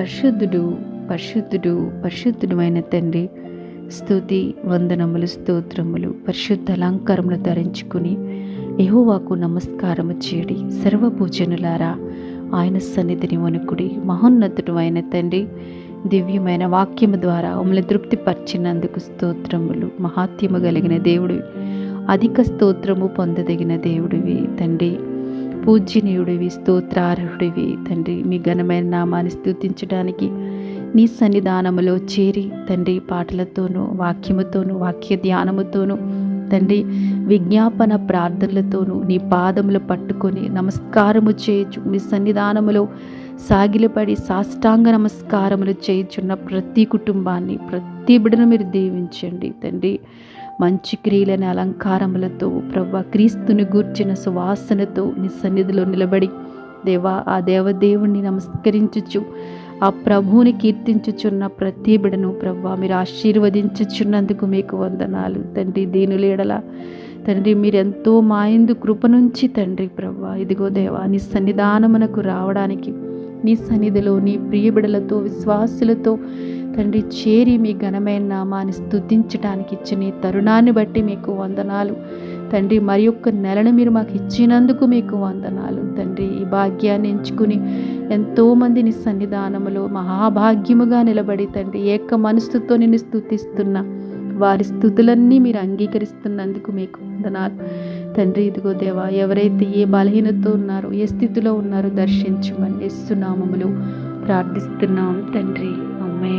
పరిశుద్ధుడు పరిశుద్ధుడు పరిశుద్ధుడు అయిన తండ్రి స్తుతి వందనములు స్తోత్రములు పరిశుద్ధ అలంకారములు ధరించుకుని యహోవాకు నమస్కారము చేయడి. సర్వపూజనులారా ఆయన సన్నిధిని వణుకుడి. మహోన్నతుడు అయిన తండ్రి దివ్యమైన వాక్యము ద్వారా మమ్మల్ని తృప్తిపరిచినందుకు స్తోత్రములు. మహాత్యము కలిగిన దేవుడివి. అధిక స్తోత్రము పొందదగిన దేవుడివి. తండ్రి పూజ్యనీయుడివి స్తోత్రార్హుడివి. తండ్రి మీ ఘనమైన నామాన్ని స్థుతించడానికి నీ సన్నిధానములో చేరి తండ్రి పాటలతోనూ వాక్యముతోనూ వాక్య ధ్యానముతోనూ తండ్రి విజ్ఞాపన ప్రార్థనలతోనూ నీ పాదములు పట్టుకొని నమస్కారము చేయొచ్చు మీ సన్నిధానములో సాగిలపడి సాష్టాంగ నమస్కారములు చేయుచున్న ప్రతి కుటుంబాన్ని ప్రతి బిడను మీరు దీవించండి తండ్రి. మంచి క్రియలైన అలంకారములతో ప్రభు క్రీస్తుని గూర్చిన సువాసనతో నీ సన్నిధిలో నిలబడి దేవా ఆ దేవదేవుణ్ణి నమస్కరించుచు ఆ ప్రభువుని కీర్తించుచున్న ప్రతి బిడను ప్రభా మీరు ఆశీర్వదించుచున్నందుకు మీకు వందనాలు. తండ్రి దీనులేడల తండ్రి మీరు ఎంతో మాయందు కృప నుంచి తండ్రి ప్రభా ఇదిగో దేవా నీ సన్నిధానమునకు రావడానికి నీ సన్నిధిలో నీ ప్రియబిడలతో విశ్వాసులతో తండ్రి చేరి మీ ఘనమైన నామాన్ని స్థుతించడానికి ఇచ్చిన తరుణాన్ని బట్టి మీకు వందనాలు. తండ్రి మరి ఒక్క నెలను మీరు మాకు ఇచ్చినందుకు మీకు వందనాలు తండ్రి. ఈ భాగ్యాన్ని ఎంచుకుని ఎంతోమంది నీ సన్నిధానములో మహాభాగ్యముగా నిలబడి తండ్రి ఏక మనస్సుతో నిన్ను స్థుతిస్తున్న వారి స్థుతులన్నీ మీరు అంగీకరిస్తున్నందుకు మీకు వందనాలు తండ్రి. ఇదిగో దేవా ఎవరైతే ఏ బలహీనతో ఉన్నారో ఏ స్థితిలో ఉన్నారో దర్శించమని ఇస్తున్నామములు ప్రార్థిస్తున్నాం తండ్రి. అమ్మే